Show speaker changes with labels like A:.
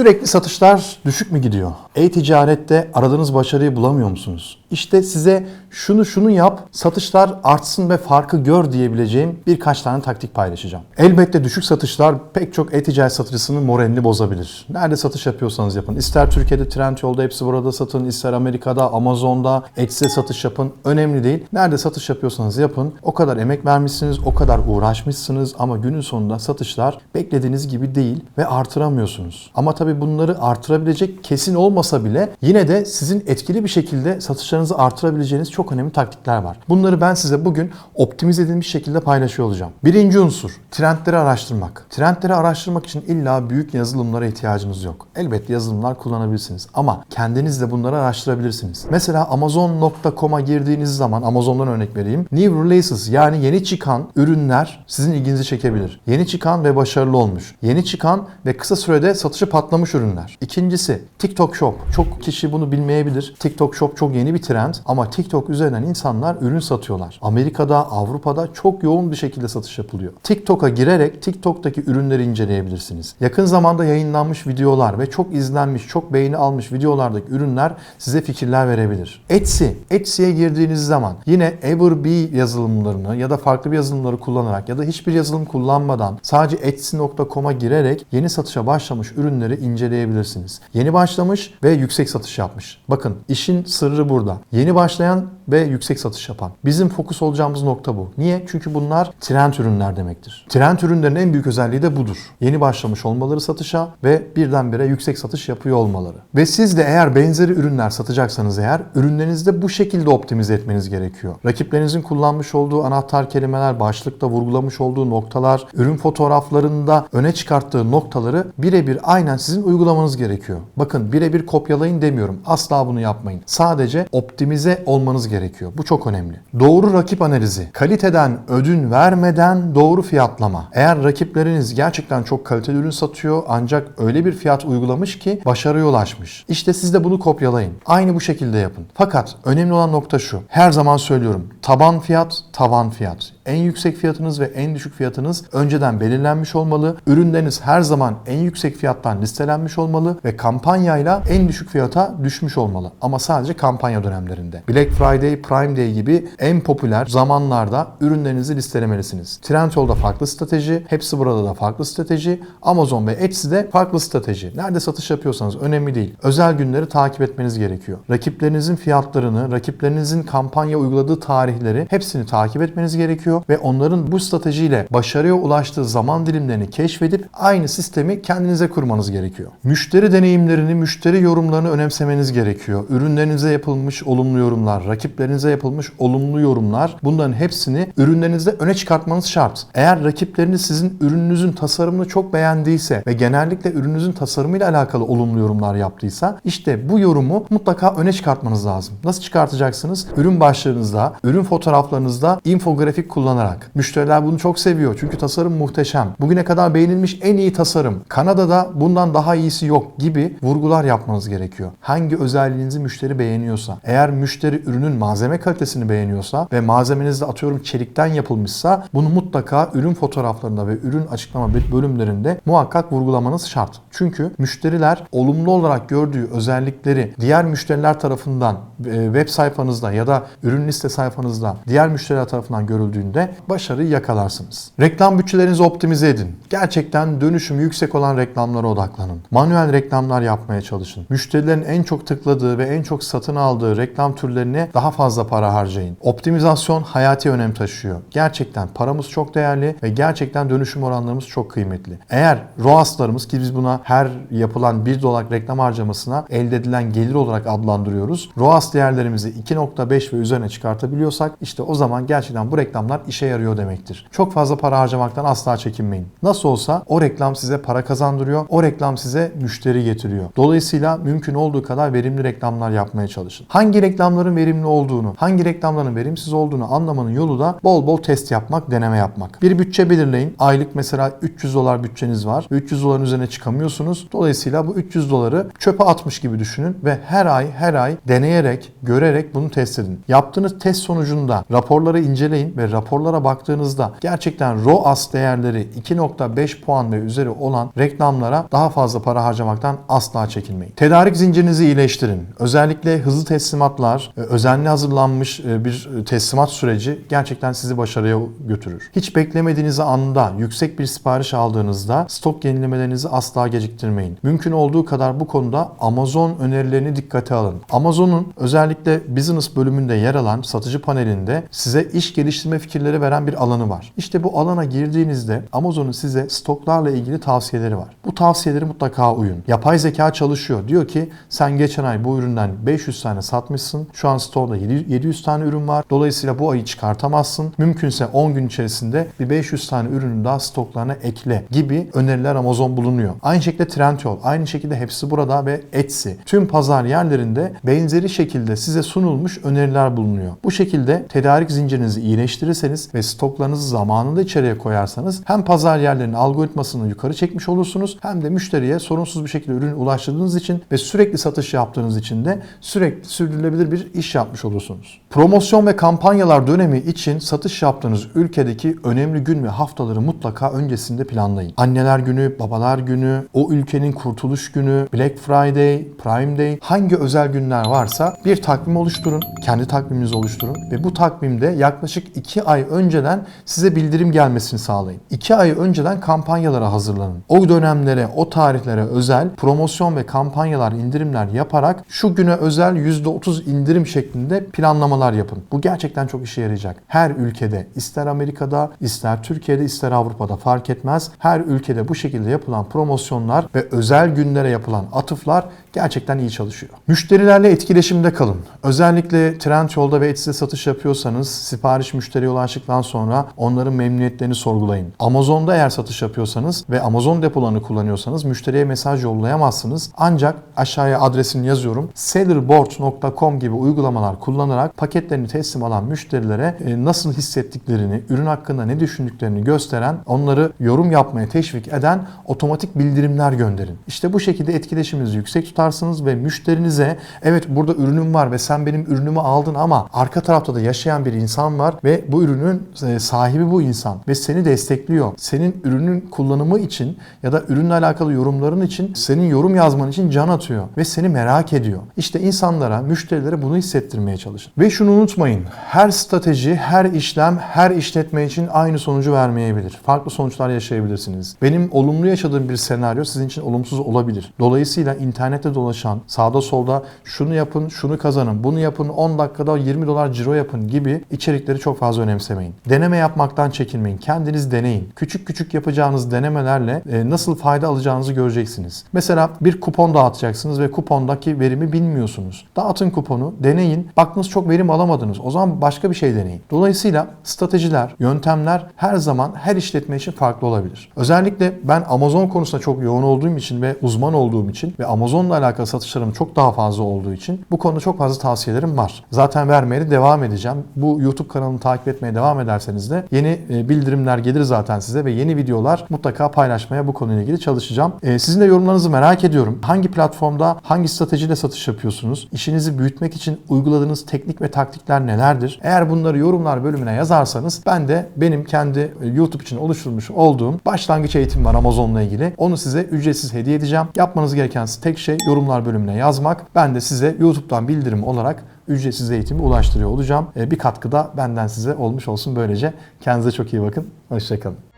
A: Sürekli satışlar düşük mü gidiyor? E-ticarette aradığınız başarıyı bulamıyor musunuz? İşte size şunu şunu yap, satışlar artsın ve farkı gör diyebileceğim birkaç tane taktik paylaşacağım. Elbette düşük satışlar pek çok e-ticaret satıcısının moralini bozabilir. Nerede satış yapıyorsanız yapın. İster Türkiye'de Trendyol'da hepsi burada satın, ister Amerika'da, Amazon'da, Etsy'de satış yapın. Önemli değil. Nerede satış yapıyorsanız yapın. O kadar emek vermişsiniz, o kadar uğraşmışsınız ama günün sonunda satışlar beklediğiniz gibi değil ve artıramıyorsunuz. Ama tabii bunları artırabilecek kesin olmasa bile yine de sizin etkili bir şekilde satışlarınızı artırabileceğiniz çok önemli taktikler var. Bunları ben size bugün optimize edilmiş şekilde paylaşıyor olacağım. Birinci unsur trendleri araştırmak. Trendleri araştırmak için illa büyük yazılımlara ihtiyacınız yok. Elbette yazılımlar kullanabilirsiniz ama kendiniz de bunları araştırabilirsiniz. Mesela amazon.com'a girdiğiniz zaman Amazon'dan örnek vereyim. New releases yani yeni çıkan ürünler sizin ilginizi çekebilir. Yeni çıkan ve başarılı olmuş. Yeni çıkan ve kısa sürede satışı patlamış ürünler. İkincisi TikTok Shop. Çok kişi bunu bilmeyebilir. TikTok Shop çok yeni bir trend ama TikTok üzerinden insanlar ürün satıyorlar. Amerika'da, Avrupa'da çok yoğun bir şekilde satış yapılıyor. TikTok'a girerek TikTok'taki ürünleri inceleyebilirsiniz. Yakın zamanda yayınlanmış videolar ve çok izlenmiş, çok beğeni almış videolardaki ürünler size fikirler verebilir. Etsy. Etsy'ye girdiğiniz zaman yine Everbee yazılımlarını ya da farklı bir yazılımları kullanarak ya da hiçbir yazılım kullanmadan sadece etsy.com'a girerek yeni satışa başlamış ürünleri inceleyebilirsiniz. Yeni başlamış ve yüksek satış yapmış. Bakın işin sırrı burada. Yeni başlayan ve yüksek satış yapan. Bizim fokus olacağımız nokta bu. Niye? Çünkü bunlar trend ürünler demektir. Trend ürünlerin en büyük özelliği de budur. Yeni başlamış olmaları satışa ve birdenbire yüksek satış yapıyor olmaları. Ve siz de eğer benzeri ürünler satacaksanız eğer ürünlerinizi de bu şekilde optimize etmeniz gerekiyor. Rakiplerinizin kullanmış olduğu anahtar kelimeler, başlıkta vurgulamış olduğu noktalar, ürün fotoğraflarında öne çıkarttığı noktaları birebir aynen sizin uygulamanız gerekiyor. Bakın birebir kopyalayın demiyorum. Asla bunu yapmayın. Sadece optimize olmanız gerekiyor. Bu çok önemli. Doğru rakip analizi. Kaliteden ödün vermeden doğru fiyatlama. Eğer rakipleriniz gerçekten çok kaliteli ürün satıyor ancak öyle bir fiyat uygulamış ki başarıya ulaşmış. İşte siz de bunu kopyalayın. Aynı bu şekilde yapın. Fakat önemli olan nokta şu. Her zaman söylüyorum. Taban fiyat, tavan fiyat. En yüksek fiyatınız ve en düşük fiyatınız önceden belirlenmiş olmalı. Ürünleriniz her zaman en yüksek fiyattan listelenmiş olmalı ve kampanyayla en düşük fiyata düşmüş olmalı. Ama sadece kampanya dönemlerinde. Black Friday, Prime Day gibi en popüler zamanlarda ürünlerinizi listelemelisiniz. Trendyol'da farklı strateji, hepsi burada da farklı strateji, Amazon ve Etsy'de farklı strateji. Nerede satış yapıyorsanız önemli değil. Özel günleri takip etmeniz gerekiyor. Rakiplerinizin fiyatlarını, rakiplerinizin kampanya uyguladığı tarihleri hepsini takip etmeniz gerekiyor ve onların bu stratejiyle başarıya ulaştığı zaman dilimlerini keşfedip aynı sistemi kendinize kurmanız gerekiyor. Müşteri deneyimlerini, müşteri yorumlarını önemsemeniz gerekiyor. Ürünlerinize yapılmış olumlu yorumlar, rakiplerinize yapılmış olumlu yorumlar bunların hepsini ürünlerinizde öne çıkartmanız şart. Eğer rakipleriniz sizin ürününüzün tasarımını çok beğendiyse ve genellikle ürününüzün tasarımıyla alakalı olumlu yorumlar yaptıysa işte bu yorumu mutlaka öne çıkartmanız lazım. Nasıl çıkartacaksınız? Ürün başlığınızda, ürün fotoğraflarınızda infografik kullanarak. Müşteriler bunu çok seviyor çünkü tasarım muhteşem. Bugüne kadar beğenilmiş en iyi tasarım. Kanada'da bundan daha iyisi yok gibi vurgular yapmanız gerekiyor. Hangi özelliğinizi müşteri beğeniyorsa, eğer müşteri ürünün malzeme kalitesini beğeniyorsa ve malzemenizde atıyorum çelikten yapılmışsa bunu mutlaka ürün fotoğraflarında ve ürün açıklama bölümlerinde muhakkak vurgulamanız şart. Çünkü müşteriler olumlu olarak gördüğü özellikleri diğer müşteriler tarafından e, web sayfanızda ya da ürün liste sayfanızda diğer müşteriler tarafından görüldüğünde başarıyı yakalarsınız. Reklam bütçelerinizi optimize edin. Gerçekten dönüşümü yüksek olan reklamlara odaklanın. Manuel reklamlar yapmaya çalışın. Müşterilerin en çok tıkladığı ve en çok satın aldığı reklam türlerine daha fazla para harcayın. Optimizasyon hayati önem taşıyor. Gerçekten paramız çok değerli ve gerçekten dönüşüm oranlarımız çok kıymetli. Eğer ROAS'larımız ki biz buna her yapılan 1 dolar reklam harcamasına elde edilen gelir olarak adlandırıyoruz. ROAS değerlerimizi 2.5 ve üzerine çıkartabiliyorsak işte o zaman gerçekten bu reklamlar işe yarıyor demektir. Çok fazla para harcamaktan asla çekinmeyin. Nasıl olsa o reklam size para kazandırıyor. O reklam size müşteri getiriyor. Dolayısıyla mümkün olduğu kadar verimli reklamlar yapmaya çalışın. Hangi reklamların verimli olduğunu, hangi reklamların verimsiz olduğunu anlamanın yolu da bol bol test yapmak, deneme yapmak. Bir bütçe belirleyin. Aylık mesela 300 dolar bütçeniz var. 300 doların üzerine çıkamıyorsunuz. Dolayısıyla bu 300 doları çöpe atmış gibi düşünün ve her ay her ay deneyerek, görerek bunu test edin. Yaptığınız test sonucunda raporları inceleyin ve raporlara baktığınızda gerçekten ROAS değerleri 2.5 puan ve üzeri olan reklamlara daha fazla fazla para harcamaktan asla çekinmeyin. Tedarik zincirinizi iyileştirin. Özellikle hızlı teslimatlar, e, özenli hazırlanmış e, bir e, teslimat süreci gerçekten sizi başarıya götürür. Hiç beklemediğiniz anda yüksek bir sipariş aldığınızda stok yenilemelerinizi asla geciktirmeyin. Mümkün olduğu kadar bu konuda Amazon önerilerini dikkate alın. Amazon'un özellikle business bölümünde yer alan satıcı panelinde size iş geliştirme fikirleri veren bir alanı var. İşte bu alana girdiğinizde Amazon'un size stoklarla ilgili tavsiyeleri var. Bu tavsiyeleri mutlaka uyun. Yapay zeka çalışıyor. Diyor ki sen geçen ay bu üründen 500 tane satmışsın. Şu an stokta 700 tane ürün var. Dolayısıyla bu ayı çıkartamazsın. Mümkünse 10 gün içerisinde bir 500 tane ürünü daha stoklarına ekle gibi öneriler Amazon bulunuyor. Aynı şekilde Trendyol, aynı şekilde hepsi burada ve Etsy. Tüm pazar yerlerinde benzeri şekilde size sunulmuş öneriler bulunuyor. Bu şekilde tedarik zincirinizi iyileştirirseniz ve stoklarınızı zamanında içeriye koyarsanız hem pazar yerlerinin algoritmasını yukarı çekmiş olursunuz hem de müşteriye sorunsuz bir şekilde ürün ulaştırdığınız için ve sürekli satış yaptığınız için de sürekli sürdürülebilir bir iş yapmış olursunuz. Promosyon ve kampanyalar dönemi için satış yaptığınız ülkedeki önemli gün ve haftaları mutlaka öncesinde planlayın. Anneler günü, babalar günü, o ülkenin kurtuluş günü, Black Friday, Prime Day hangi özel günler varsa bir takvim oluşturun. Kendi takviminizi oluşturun ve bu takvimde yaklaşık 2 ay önceden size bildirim gelmesini sağlayın. 2 ay önceden kampanyalara hazırlanın. O dönemlere, o tarihlere özel promosyon ve kampanyalar, indirimler yaparak şu güne özel %30 indirim şeklinde planlamalar yapın. Bu gerçekten çok işe yarayacak. Her ülkede, ister Amerika'da, ister Türkiye'de, ister Avrupa'da fark etmez. Her ülkede bu şekilde yapılan promosyonlar ve özel günlere yapılan atıflar gerçekten iyi çalışıyor. Müşterilerle etkileşimde kalın. Özellikle Trendyol'da ve Etsy'de satış yapıyorsanız sipariş müşteriye ulaştıktan sonra onların memnuniyetlerini sorgulayın. Amazon'da eğer satış yapıyorsanız ve Amazon depolarını kullanıyorsanız müşteriye mesaj yollayamazsınız. Ancak aşağıya adresini yazıyorum. sellerboard.com gibi uygulamalar kullanarak paketlerini teslim alan müşterilere e, nasıl hissettiklerini, ürün hakkında ne düşündüklerini gösteren, onları yorum yapmaya teşvik eden otomatik bildirimler gönderin. İşte bu şekilde etkileşiminizi yüksek tutarsınız ve müşterinize evet burada ürünüm var ve sen benim ürünümü aldın ama arka tarafta da yaşayan bir insan var ve bu ürünün e, sahibi bu insan ve seni destekliyor. Senin ürünün kullanımı için ya da ürünle alakalı yorumların için senin yorum yazman için can atıyor ve seni merak ediyor. İşte insanlara, müşterilere bunu hissettirmeye çalışın. Ve şunu unutmayın. Her strateji, her işlem, her işletme için aynı sonucu vermeyebilir. Farklı sonuçlar yaşayabilirsiniz. Benim olumlu yaşadığım bir senaryo sizin için olumsuz olabilir. Dolayısıyla internette dolaşan, sağda solda şunu yapın, şunu kazanın, bunu yapın, 10 dakikada 20 dolar ciro yapın gibi içerikleri çok fazla önemsemeyin. Deneme yapmaktan çekinmeyin. Kendiniz deneyin. Küçük küçük yapacağınız denemelerle e, nasıl fayda alacağınızı göreceksiniz. Mesela bir kupon dağıtacaksınız ve kupondaki verimi bilmiyorsunuz. Dağıtın kuponu, deneyin. Baktınız çok verim alamadınız. O zaman başka bir şey deneyin. Dolayısıyla stratejiler, yöntemler her zaman her işletme için farklı olabilir. Özellikle ben Amazon konusunda çok yoğun olduğum için ve uzman olduğum için ve Amazon'la alakalı satışlarım çok daha fazla olduğu için bu konuda çok fazla tavsiyelerim var. Zaten vermeye de devam edeceğim. Bu YouTube kanalını takip etmeye devam ederseniz de yeni e, bildirimler gelir zaten size ve yeni videolar mutlaka paylaşmaya bu konuyla ilgili çalışacağım. E, Sizin de yorumlarınızı merak ediyorum. Hangi platformda, hangi stratejiyle satış yapıyorsunuz? İşinizi büyütmek için uyguladığınız teknik ve taktikler nelerdir? Eğer bunları yorumlar bölümüne yazarsanız ben de benim kendi e, YouTube için oluşturmuş olduğum başlangıç eğitim var Amazon'la ilgili. Onu size ücretsiz hediye edeceğim. Yapmanız gereken tek şey yorumlar bölümüne yazmak. Ben de size YouTube'dan bildirim olarak ücretsiz eğitimi ulaştırıyor olacağım. E, Bir katkı da benden size olmuş olsun böylece. Kendinize çok iyi bakın. Hoşçakalın.